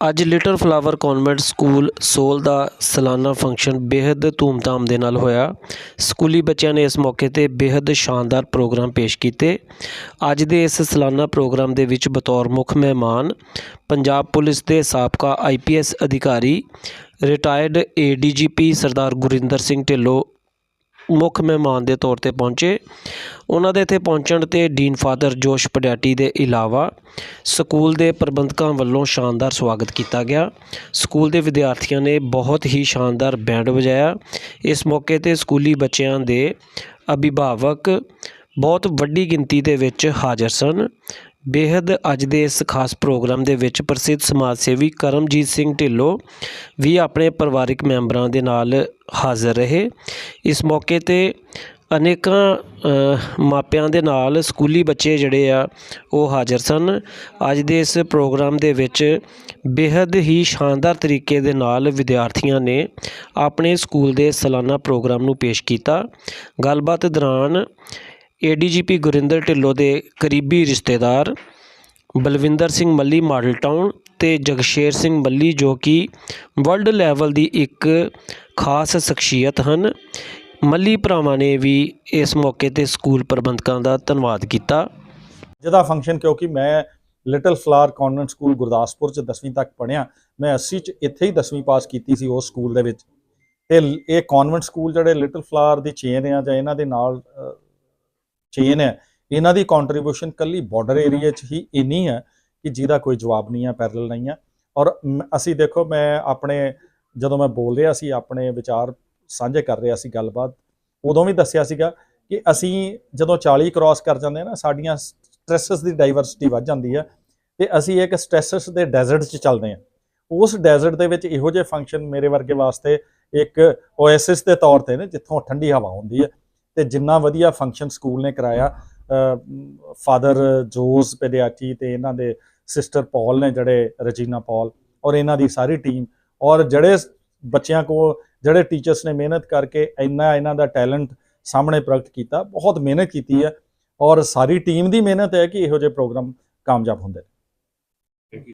ਅੱਜ little flower convent school ਸੋਲ ਦਾ ਸਾਲਾਨਾ ਫੰਕਸ਼ਨ ਬੇहद ਧੂਮਧਾਮ ਦੇ ਨਾਲ ਹੋਇਆ। ਸਕੂਲੀ ਬੱਚਿਆਂ ਨੇ ਇਸ ਮੌਕੇ ਤੇ ਬੇहद ਸ਼ਾਨਦਾਰ ਪ੍ਰੋਗਰਾਮ ਪੇਸ਼ ਕੀਤੇ। ਅੱਜ ਦੇ ਇਸ ਸਾਲਾਨਾ ਪ੍ਰੋਗਰਾਮ ਦੇ ਵਿੱਚ ਬਤੌਰ ਮੁੱਖ ਮਹਿਮਾਨ ਪੰਜਾਬ ਪੁਲਿਸ ਦੇ ਸਾਬਕਾ ਆਈਪੀਐਸ ਅਧਿਕਾਰੀ, ਰਿਟਾਇਰਡ ਏਡੀਜੀਪੀ ਸਰਦਾਰ ਗੁਰਿੰਦਰ ਸਿੰਘ ਢਿੱਲੋਂ ਮੁੱਖ ਮਹਿਮਾਨ ਦੇ ਤੌਰ ਤੇ ਪਹੁੰਚੇ। ਉਹਨਾਂ ਦੇ ਇੱਥੇ ਪਹੁੰਚਣ ਤੇ ਡੀਨ ਫਾਦਰ ਜੋਸ਼ ਪਡਿਆਟੀ ਦੇ ਇਲਾਵਾ ਸਕੂਲ ਦੇ ਪ੍ਰਬੰਧਕਾਂ ਵੱਲੋਂ ਸ਼ਾਨਦਾਰ ਸਵਾਗਤ ਕੀਤਾ ਗਿਆ। ਸਕੂਲ ਦੇ ਵਿਦਿਆਰਥੀਆਂ ਨੇ ਬਹੁਤ ਹੀ ਸ਼ਾਨਦਾਰ ਬੈਂਡ ਵਜਾਇਆ। ਇਸ ਮੌਕੇ ਤੇ ਸਕੂਲੀ ਬੱਚਿਆਂ ਦੇ ਅਭਿਭਾਵਕ ਬਹੁਤ ਵੱਡੀ ਗਿਣਤੀ ਦੇ ਵਿੱਚ ਹਾਜ਼ਰ ਸਨ। ਬੇहद ਅੱਜ ਦੇ ਇਸ ਖਾਸ ਪ੍ਰੋਗਰਾਮ ਦੇ ਵਿੱਚ ਪ੍ਰਸਿੱਧ ਸਮਾਜ ਸੇਵੀ ਕਰਮਜੀਤ ਸਿੰਘ ਢਿੱਲੋਂ ਵੀ ਆਪਣੇ ਪਰਿਵਾਰਿਕ ਮੈਂਬਰਾਂ ਦੇ ਨਾਲ ਹਾਜ਼ਰ ਰਹੇ। ਇਸ ਮੌਕੇ ਤੇ ਅਨੇਕਾਂ ਮਾਪਿਆਂ ਦੇ ਨਾਲ ਸਕੂਲੀ ਬੱਚੇ ਜਿਹੜੇ ਆ, ਉਹ ਹਾਜ਼ਰ ਸਨ। ਅੱਜ ਦੇ ਇਸ ਪ੍ਰੋਗਰਾਮ ਦੇ ਵਿੱਚ ਬੇਹੱਦ ਹੀ ਸ਼ਾਨਦਾਰ ਤਰੀਕੇ ਦੇ ਨਾਲ ਵਿਦਿਆਰਥੀਆਂ ਨੇ ਆਪਣੇ ਸਕੂਲ ਦੇ ਸਾਲਾਨਾ ਪ੍ਰੋਗਰਾਮ ਨੂੰ ਪੇਸ਼ ਕੀਤਾ। ਗੱਲਬਾਤ ਦੌਰਾਨ ਏਡੀਜੀਪੀ ਗੁਰਿੰਦਰ ਢਿੱਲੋਂ ਦੇ ਕਰੀਬੀ ਰਿਸ਼ਤੇਦਾਰ ਬਲਵਿੰਦਰ ਸਿੰਘ ਮੱਲੀ ਮਾਡਲ ਟਾਊਨ ਅਤੇ ਜਗਸ਼ੇਰ ਸਿੰਘ ਮੱਲੀ ਜੋ ਕਿ ਵਰਲਡ ਲੈਵਲ ਦੀ ਇੱਕ ਖਾਸ ਸ਼ਖਸੀਅਤ ਹਨ। ਮੱਲੀ ਭਰਾਵਾਂ ਨੇ ਵੀ ਇਸ ਮੌਕੇ ਤੇ ਸਕੂਲ ਪ੍ਰਬੰਧਕਾਂ ਦਾ ਧੰਨਵਾਦ ਕੀਤਾ। ਜਿਹਦਾ ਫੰਕਸ਼ਨ ਕਿਉਂਕਿ ਮੈਂ little flower convent school Gurdaspur ਚ 10ਵੀਂ ਤੱਕ ਪੜ੍ਹਿਆ। ਮੈਂ 80 ਚ ਇੱਥੇ ਹੀ 10ਵੀਂ ਪਾਸ ਕੀਤੀ ਸੀ ਉਸ ਸਕੂਲ ਦੇ ਵਿੱਚ। ਤੇ ਇਹ ਕਨਵੈਂਟ ਸਕੂਲ ਜਿਹੜੇ ਲਿਟਲ ਫਲਾਰ ਦੀ ਚੇਨ ਆ ਜਾਂ ਇਹਨਾਂ ਦੇ ਨਾਲ ਚੇਨ ਹੈ ਇਹਨਾਂ ਦੀ ਕੰਟਰੀਬਿਊਸ਼ਨ ਕੱਲੀ ਬਾਰਡਰ ਏਰੀਆ 'ਚ ਹੀ ਇੰਨੀ ਹੈ ਕਿ ਜਿਹਦਾ ਕੋਈ ਜਵਾਬ ਨਹੀਂ ਹੈ ਪੈਰਲਲ ਨਹੀਂ ਹੈ ਔਰ ਮ- ਅਸੀਂ ਦੇਖੋ, ਮੈਂ ਆਪਣੇ, ਜਦੋਂ ਮੈਂ ਬੋਲ ਰਿਹਾ ਸੀ, ਆਪਣੇ ਵਿਚਾਰ ਸਾਂਝੇ ਕਰ ਰਿਹਾ ਸੀ ਗੱਲਬਾਤ, ਉਦੋਂ ਵੀ ਦੱਸਿਆ ਸੀਗਾ ਕਿ ਅਸੀਂ ਜਦੋਂ 40 ਕ੍ਰਾਸ ਕਰ ਜਾਂਦੇ ਆ ਨਾ, ਸਾਡੀਆਂ ਸਟ੍ਰੈਸਸ ਦੀ ਡਾਈਵਰਸਿਟੀ ਵੱਧ ਜਾਂਦੀ ਹੈ ਤੇ ਅਸੀਂ ਇੱਕ ਸਟ੍ਰੈਸਸ ਦੇ ਡੈਜ਼ਰਟ 'ਚ ਚੱਲਦੇ ਆ। ਉਸ ਡੈਜ਼ਰਟ ਦੇ ਵਿੱਚ ਇਹੋ ਜਿਹੇ ਫੰਕਸ਼ਨ ਮੇਰੇ ਵਰਗੇ ਵਾਸਤੇ ਇੱਕ ਓਐਸਿਸ ਦੇ ਤੌਰ ਤੇ ਨੇ, ਜਿੱਥੋਂ ਠੰਡੀ ਹਵਾ ਹੁੰਦੀ ਹੈ ਤੇ ਜਿੰਨਾ ਵਧੀਆ ਫੰਕਸ਼ਨ ਸਕੂਲ ਨੇ ਕਰਾਇਆ ਫਾਦਰ ਜੋਸ ਪੇਡਿਆਟੀ ਤੇ ਇਹਨਾਂ ਦੇ ਸਿਸਟਰ ਪੌਲ ਨੇ ਜਿਹੜੇ ਰਜੀਨਾ ਪੌਲ ਔਰ ਇਹਨਾਂ ਦੀ ਸਾਰੀ ਟੀਮ ਔਰ ਜਿਹੜੇ ਬੱਚਿਆਂ ਕੋ ਜਿਹੜੇ ਟੀਚਰਸ ਨੇ ਮਿਹਨਤ ਕਰਕੇ ਇੰਨਾ ਇਹਨਾਂ ਦਾ ਟੈਲੈਂਟ ਸਾਹਮਣੇ ਪ੍ਰਗਟ ਕੀਤਾ ਬਹੁਤ ਮਿਹਨਤ ਕੀਤੀ ਹੈ। ਔਰ ਸਾਰੀ ਟੀਮ ਦੀ ਮਿਹਨਤ ਹੈ ਕਿ ਇਹੋ ਜਿਹੇ ਪ੍ਰੋਗਰਾਮ ਕਾਮਯਾਬ ਹੁੰਦੇ ਨੇ।